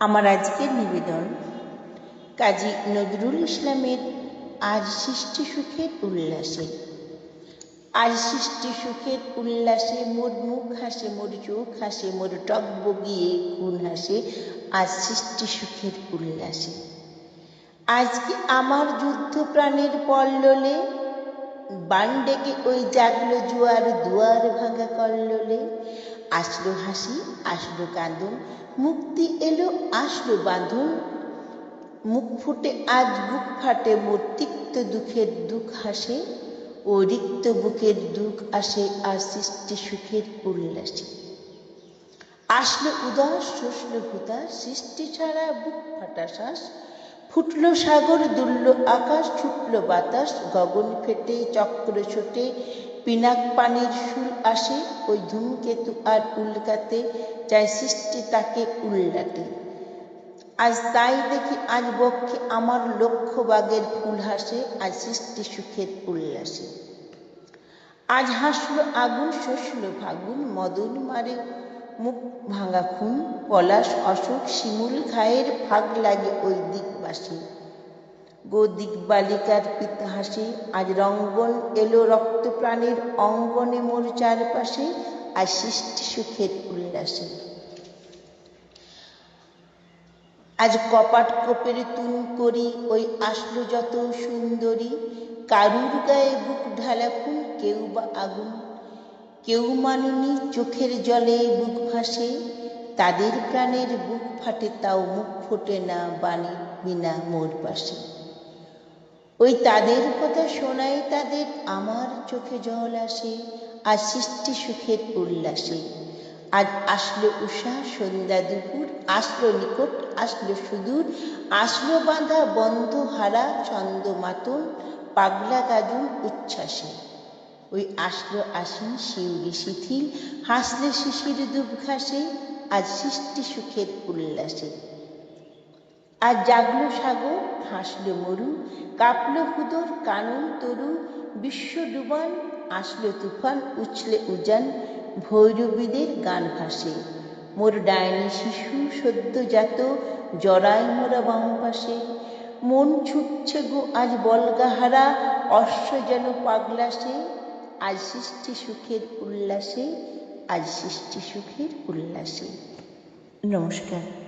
আমার আজকের নিবেদন, কাজী নজরুল ইসলামের আজ সৃষ্টি সুখের উল্লাসে। আজ সৃষ্টি সুখের উল্লাসে মোর মুখ হাসে, মোর চোখ হাসে, মোর টক বগিয়ে খুন হাসে আজ সৃষ্টি সুখের উল্লাসে। আজকে আমার যুদ্ধ প্রাণের পল্ললে বান ডেকে ওই জাগলো জোয়ার দুয়ার ভাঙা কল্লোলে আসলো হাসি, আসলো কাঁদন, মুক্তি এলো, আসলো বাঁধন। মুখ ফুটে আজ বুক ফাটে মোর তিক্ত দুঃখের দুঃখ হাসে। ও রিক্ত বুকের দুঃখ আসে আর সৃষ্টি সুখের উল্লাসে। আসলো উদাস শসল হুতাস সৃষ্টি ছাড়া বুক ফাটা শ্বাস। ফুটল সাগর, দুলল আকাশ, ছুটল বাতাস, গগন ফেটে, চক্র ছোটে পিনাক পানির সুর আসে, ওই ধূমকেতু আর উল্কাতে চায় সৃষ্টি তাকে উল্লাটে। আজ তাই দেখি আজ বক্ষে আমার লক্ষ্য বাগের ফুল হাসে, আজ সৃষ্টি সুখের উল্লাসে। আজ হাসলো আগুন শসল ফাগুন, মদন মারে মুখ ভাঙা খুন, পলাশ অশোক শিমুল ঘায়ের ফাগ লাগে ওই দিকবাসী। গো দিকবালিকার পিতা হাসে আজ রঙ্গন এলো রক্ত প্রাণীর অঙ্গনে মোর চারপাশে আজ সৃষ্টি সুখের উল্লাসে। আজ কপাট কোপের তুন করি ওই আসলো যত সুন্দরী, কারুর গায়ে বুক ঢালা খুন কেউ বা আগুন। কেউ মানেনি চোখের জলে বুক ভাসে, তাদের প্রাণের বুক ফাটে তাও মুখ ফোটে না বাণী বিনা মোর পাশে। ওই তাদের কথা শোনাই তাদের আমার চোখে জল আসে, আর সৃষ্টি সুখের উল্লাসে। আজ আসলো উষা সন্ধ্যা দুপুর, আসলো নিকট, আসলো সুদূর, আসলো বাঁধা বন্ধ হারা ছন্দ মাতন পাগলা গাজন উচ্ছ্বাসে। ওই আসলো আসিন শিউরি শিথিল, হাসলে শিশির ঘাসে আজ সৃষ্টি সুখের উল্লাসে। আজ জাগলো সাগর হাসলো মরু, কাঁপলো হুদর কানন তরু, বিশ্ব ডুবান, আসলো তুফান, উছলে উজান, ভৈরবীদের গান ভাসে। মোর ডায়নি শিশু, সদ্যজাত জরাই মোরা বাম পাশে। মন ছুটছে গো আজ বলগাহারা, অশ্ব যেন পাগলাসে আজ সৃষ্টি সুখের উল্লাসে, আজ সৃষ্টি সুখের উল্লাসে। নমস্কার।